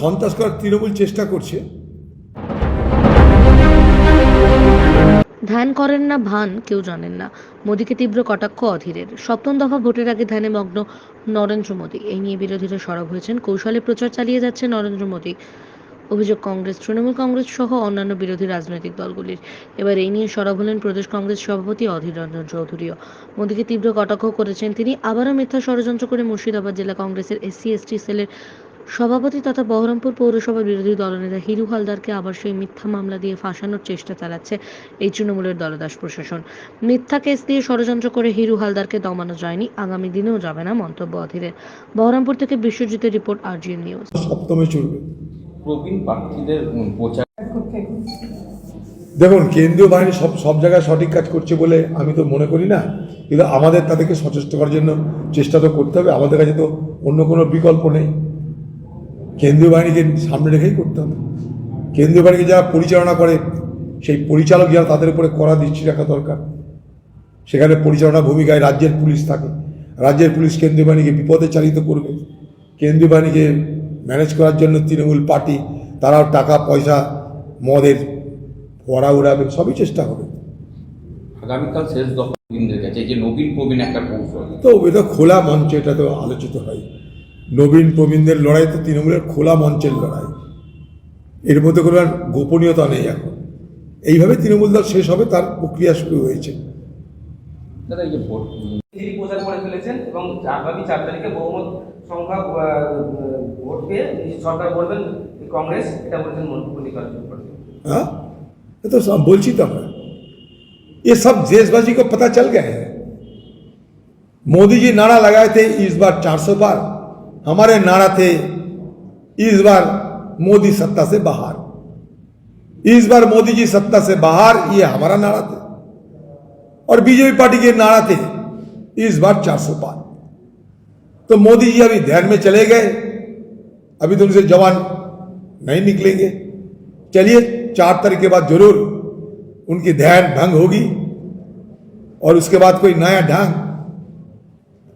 সন্ত্রাস। করার তৃণমূল চেষ্টা করছে। ধ্যান করেন না ভান কেউ জানেন না। মোদীকে তীব্র কটাক্ষ অধীরের। সপ্তম দফা ভোটের আগে ধ্যানে মগ্ন নরেন্দ্র মোদী। এই নিয়ে বিরোধীরা সরব হয়েছেন। কৌশলে প্রচার চালিয়ে যাচ্ছে নরেন্দ্র মোদী। অভিযোগ কংগ্রেস, তৃণমূল কংগ্রেস সহ অন্যান্য বিরোধী রাজনৈতিক দলগুলির। এবার এই নিয়ে সরব হলেন প্রদেশ কংগ্রেস সভাপতি অধীর রঞ্জন চৌধুরীও মোদীকে তীব্র কটাক্ষ করেছেন তিনি। আবারও মিথ্যা ষড়যন্ত্র করে মুর্শিদাবাদ জেলা কংগ্রেসের এসসি, এসটি সেলের সভাপতি তথা বহরমপুর পৌরসভার বিরোধী দলনেতা হিরু হালদারকে আবার সেই মিথ্যা মামলা দিয়ে ফাঁসানোর চেষ্টা চালাচ্ছে এই তৃণমূলের দলদাস প্রশাসন। মিথ্যা কেস দিয়ে ষড়যন্ত্র করে হিরু হালদারকে দমানো যায়নি। আগামী দিনেও যাবে না মন্তব্য অধীরের। বহরমপুর থেকে বিশ্বজিতের রিপোর্ট আরজিএন নিউজ। সপ্তমে চলবে। দেখুন, কেন্দ্রীয় বাহিনী সব সব জায়গায় সঠিক কাজ করছে বলে আমি তো মনে করি না, কিন্তু আমাদের তাদেরকে সচেষ্ট করার জন্য চেষ্টা তো করতে হবে। আমাদের কাছে তো অন্য কোনো বিকল্প নেই। কেন্দ্রীয় বাহিনীকে সামনে রেখেই করতে হবে। কেন্দ্রীয় বাহিনীকে যারা পরিচালনা করে, সেই পরিচালক যারা তাদের উপরে করা দৃষ্টি রাখা দরকার। সেখানে পরিচালনা ভূমিকায় রাজ্যের পুলিশ থাকে। রাজ্যের পুলিশ কেন্দ্রীয় বাহিনীকে বিপদে চালিত করবে। কেন্দ্রীয় বাহিনীকে ম্যানেজ করার জন্য তৃণমূল পার্টি তারাও টাকা পয়সা মদের ফোয়ারা উড়াবে সবই চেষ্টা হবে। আগামীকাল শেষ দফা প্রবীণদের কাছে এই যে নবীন প্রবীণ একটা কৌশল। তো এটা খোলা মঞ্চে এটা তো আলোচিত হয়। নবীন প্রবীণদের লড়াই তো তৃণমূলের খোলা মঞ্চের লড়াই। এর মধ্যে কোনো আর গোপনীয়তা নেই এখন। এইভাবে তৃণমূল দল শেষ হবে তার প্রক্রিয়া শুরু হয়েছে। দাদা এই যে ভোট তিনি প্রচার করে ফেলেছেন এবং আগামী চার তারিখে বহুমত সংখ্যা আহ, ভোট পেয়ে তিনি সরকার করবেন কংগ্রেস এটা বলেছেন মল্লিকার্জুন খড়গে हाँ ये तो सब बोलची तो है ये सब देशवासी को पता चल गया है मोदी जी नारा लगाए थे इस बार 400 बार हमारे नारा थे इस बार मोदी सत्ता से बाहर इस बार मोदी जी सत्ता से बाहर ये हमारा नारा था और बीजेपी पार्टी के नारा थे इस बार 400 पार तो मोदी जी अभी ध्यान में चले गए अभी तो उनसे जवान नहीं निकलेंगे चलिए चार तारीख के बाद जरूर उनकी ध्यान भंग होगी और उसके बाद कोई नया ढंग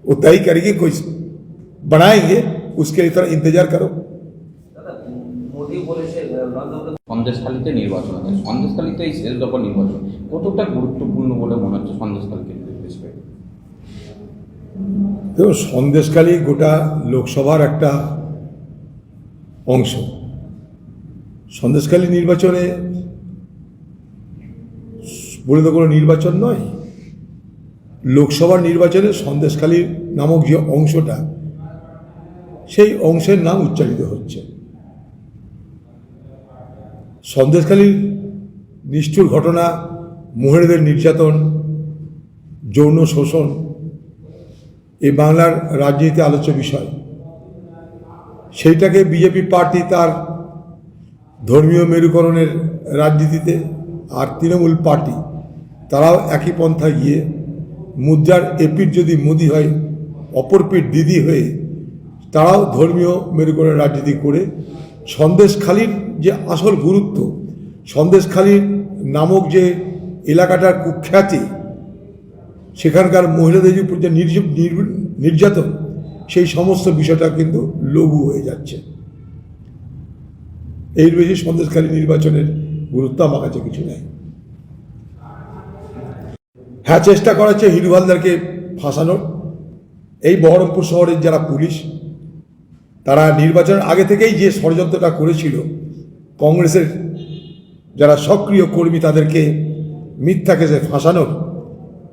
वो तय करेगी कोई बनाएंगे उसके लिए थोड़ा इंतजार करो দাদা মোদি বলেছে আহ, নরেন্দ্র মোদী সন্দেশখালীতে নির্বাচন আছে সন্দেশখালীতে এই শেষ দফা নির্বাচন কতটা গুরুত্বপূর্ণ বলে মনে হচ্ছে সন্দেশখালী দেখুন সন্দেশকালী গোটা লোকসভার একটা অংশ। সন্দেশকালী নির্বাচনে বলে তো কোনো নির্বাচন নয়। লোকসভার নির্বাচনে সন্দেশখালী নামক যে অংশটা, সেই অংশের নাম উচ্চারিত হচ্ছে। সন্দেশখালীর নিষ্ঠুর ঘটনা মহিলাদের নির্যাতন, যৌন শোষণ এই বাংলার রাজনীতি আলোচ্য বিষয়। সেইটাকে বিজেপি পার্টি তার ধর্মীয় মেরুকরণের রাজনীতিতে আর তৃণমূল পার্টি তারাও একই পন্থায় গিয়ে মুদ্রার এপিট যদি মোদি হয়, অপর পিঠ দিদি হয়ে তারাও ধর্মীয় মেরুকরণের রাজনীতি করে সন্দেশখালির যে আসল গুরুত্ব, সন্দেশখালির নামক যে এলাকাটার কুখ্যাতি সেখানকার মহিলাদের যে নির্য- নির- নির্যাতন, সেই সমস্ত বিষয়টা কিন্তু লঘু হয়ে যাচ্ছে। এর বেশি সন্দেশকারী নির্বাচনের গুরুত্ব, আমার কাছে কিছু নেই। হ্যাঁ চেষ্টা করা হচ্ছে হিরু ফাঁসানোর। এই বহরমপুর শহরের যারা পুলিশ, তারা নির্বাচনের আগে থেকেই যে ষড়যন্ত্রটা করেছিল, কংগ্রেসের যারা সক্রিয় কর্মী, তাদেরকে মিথ্যা কেসে ফাঁসানোর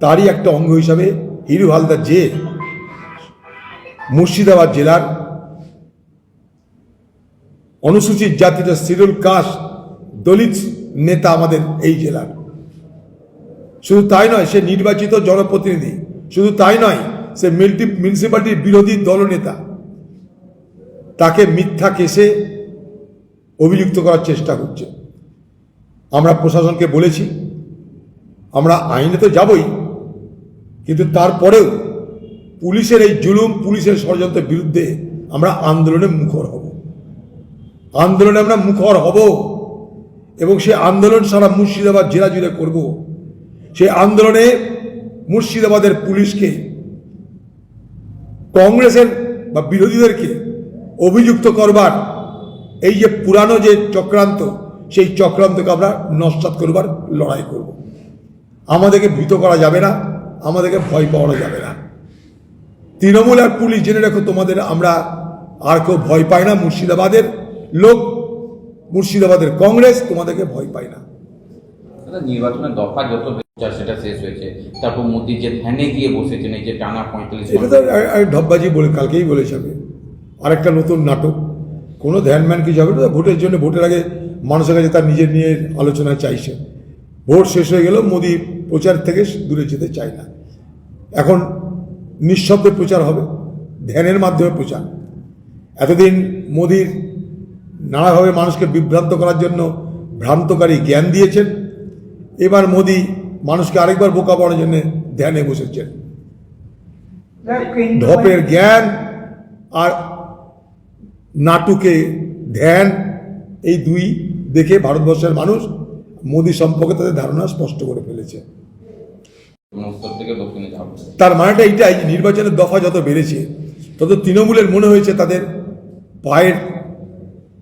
তারই একটা অঙ্গ হিসাবে হিরু হালদার যে মুর্শিদাবাদ জেলার অনুসূচিত জাতিটা সিরুল কাস দলিত নেতা আমাদের এই জেলার। শুধু তাই নয়, সে নির্বাচিত জনপ্রতিনিধি। শুধু তাই নয়, সে মিল্টি মিউনিসিপ্যালিটির বিরোধী দলনেতা। তাকে মিথ্যা কেসে অভিযুক্ত করার চেষ্টা করছে। আমরা প্রশাসনকে বলেছি, আমরা আইনে তো যাবই। কিন্তু তারপরেও পুলিশের এই জুলুম, পুলিশের ষড়যন্ত্রের বিরুদ্ধে আমরা আন্দোলনে মুখর হব। আন্দোলনে আমরা মুখর হব এবং সেই আন্দোলন সারা মুর্শিদাবাদ জেলা জুড়ে করব। সেই আন্দোলনে মুর্শিদাবাদের পুলিশকে, কংগ্রেসের বা বিরোধীদেরকে অভিযুক্ত করবার এই যে পুরানো যে চক্রান্ত, সেই চক্রান্তকে আমরা নস্বাত করবার লড়াই করব। আমাদেরকে ভীত করা যাবে না। আমাদেরকে ভয় পাওয়ানো যাবে না। তৃণমূল আর পুলিশ জেনে রাখো তোমাদের আমরা আর কেউ ভয় পাই না মুর্শিদাবাদের লোক। মুর্শিদাবাদের কংগ্রেস তোমাদেরকে ভয় পায় না। নির্বাচনের দফা যত সেটা শেষ হয়েছে তারপর মোদি যে ধ্যানে গিয়ে বসেছেন এই যে টানা পঁয়তাল্লিশ এটা তো ঢব্বাজি বলে কালকেই বলেছে আমি। আরেকটা নতুন নাটক। কোনো ধ্যান ম্যান কিছু হবে না ভোটের জন্য ভোটের আগে মানুষের কাছে তার নিজের নিয়ে আলোচনা চাইছে। ভোট শেষ হয়ে গেল মোদি প্রচার থেকে দূরে যেতে চায় না। এখন নিঃশব্দে প্রচার হবে, ধ্যানের মাধ্যমে প্রচার। এতদিন মোদির নানাভাবে মানুষকে বিভ্রান্ত করার জন্য ভ্রান্তকারী জ্ঞান দিয়েছেন, এবার মোদি মানুষকে আরেকবার বোকা পাওয়ার জন্য ধ্যানে বসেছেন। ধপের জ্ঞান আর নাটুকে ধ্যান, এই দুই দেখে ভারতবর্ষের মানুষ মোদী সম্পর্কে তাদের ধারণা স্পষ্ট করে ফেলেছে মানে উত্তর থেকে দক্ষিণে যাব তার মানেটা এইটাই যে নির্বাচনের দফা যত বেড়েছে তত তৃণমূলের মনে হয়েছে তাদের পায়ের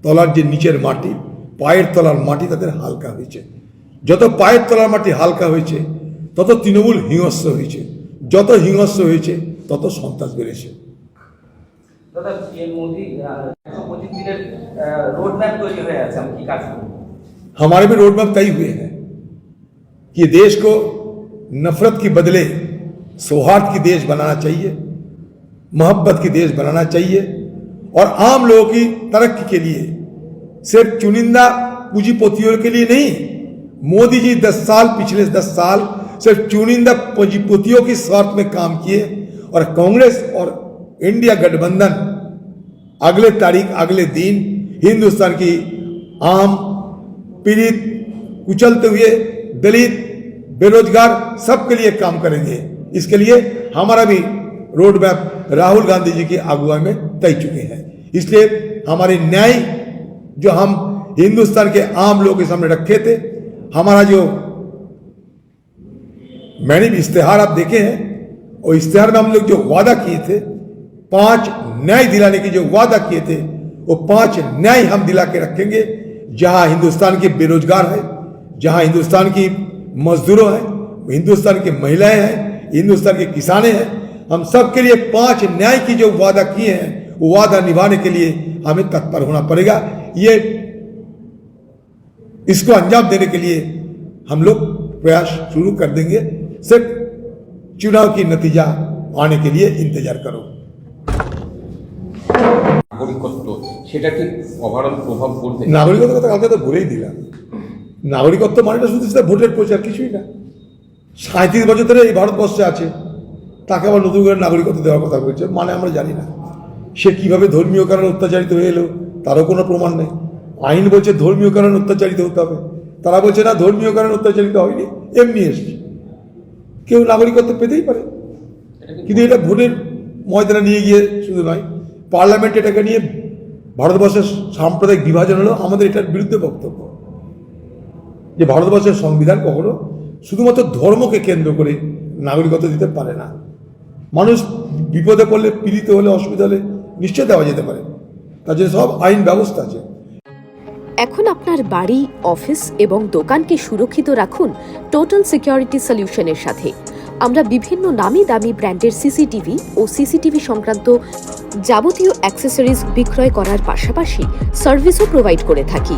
তলার যে নিচের মাটি পায়ের তলার মাটি তাদের হালকা হয়েছে যত পায়ের তলার মাটি হালকা হয়েছে তত তৃণমূল হিংস্র হয়েছে যত হিংস্র হয়েছে তত সন্ত্রাস বেড়েছে দাদা পিএম মোদি একশো পঁচিশ দিনের রোড ম্যাপ তৈরি হয়ে আছে আমি কি কাজ করবো हमारे भी रोड मैप तय हुए हैं कि देश को नफरत के बदले सौहार्द की देश बनाना चाहिए, मोहब्बत की देश बनाना चाहिए और आम लोगों की तरक्की के लिए, सिर्फ़ चुनिंदा पूंजीपतियों के लिए नहीं, मोदी जी दस साल, पिछले दस साल सिर्फ़ चुनिंदा पूंजीपतियों की स्वार्थ में काम किए और कांग्रेस और इंडिया गठबंधन अगले तारीख, अगले दिन हिंदुस्तान की आम, पीड़ित, कुचलते हुए, दलित बेरोजगार सबके लिए काम करेंगे। इसके लिए हमारा भी रोड मैप राहुल गांधी जी की अगुवाई में तय चुके हैं। इसलिए हमारे न्याय जो हम हिंदुस्तान के आम लोगों के सामने रखे थे, हमारा जो मैंने भी इश्तेहार आप देखे हैं, और इश्तेहार में हम लोग जो वादा किए थे, पाँच न्याय दिलाने की जो वादा किए थे, वो पाँच न्याय हम दिला के रखेंगे, जहाँ हिंदुस्तान के बेरोजगार है, जहाँ हिंदुस्तान की मजदूरों हैं हिंदुस्तान की महिलाएं हैं हिंदुस्तान के किसाने हैं हम सबके लिए पांच न्याय की जो वादा किए हैं वो वादा निभाने के लिए हमें तत्पर होना पड़ेगा ये इसको अंजाम देने के लिए हम लोग प्रयास शुरू कर देंगे सिर्फ चुनाव की नतीजा आने के लिए इंतजार करो নাগরিকত্ব সেটা কি ওভারঅল প্রভাব পড়বে নাগরিকত্ব কথা কালকে তো বলেই দিলাম নাগরিকত্ব মানেটা শুধু সেটা ভোটের প্রচার, কিছুই না। সাঁত্রিশ বছর ধরে এই ভারতবর্ষে আছে। তাকে আবার নতুন করে নাগরিকত্ব দেওয়ার কথা বলছে মানে আমরা জানি না। সে কীভাবে ধর্মীয় কারণে অত্যাচারিত হয়ে এলো, তারও কোনো প্রমাণ নেই। আইন বলছে ধর্মীয় কারণে অত্যাচারিত হতে হবে। তারা বলছে, না, ধর্মীয় কারণে অত্যাচারিত হয়নি, এমনি এসছে। কেউ নাগরিকত্ব পেতেই পারে। কিন্তু এটা ভোটের ময়দানে নিয়ে গিয়ে শুধু নয়, পার্লামেন্ট এটাকে নিয়ে ভারতবর্ষের সাম্প্রদায়িক বিভাজন হলো আমাদের এটার বিরুদ্ধে বক্তব্য। যে ভারতবর্ষের সংবিধান কখনো শুধুমাত্র ধর্মকে কেন্দ্র করে নাগরিকত্ব দিতে পারে না। মানুষ বিপদে পড়লে, পীড়িত হলে, অসুবিধা হলে নিশ্চয় দেওয়া যেতে পারে। তার জন্য সব আইন ব্যবস্থা আছে। এখন আপনার বাড়ি, অফিস এবং দোকানকে সুরক্ষিত রাখুন টোটাল সিকিউরিটি সলিউশনের সাথে। আমরা বিভিন্ন নামি দামি ব্র্যান্ডের সিসিটিভি ও সিসিটিভি সংক্রান্ত যাবতীয় অ্যাক্সেসরিজ বিক্রয় করার পাশাপাশি সার্ভিসও প্রোভাইড করে থাকি।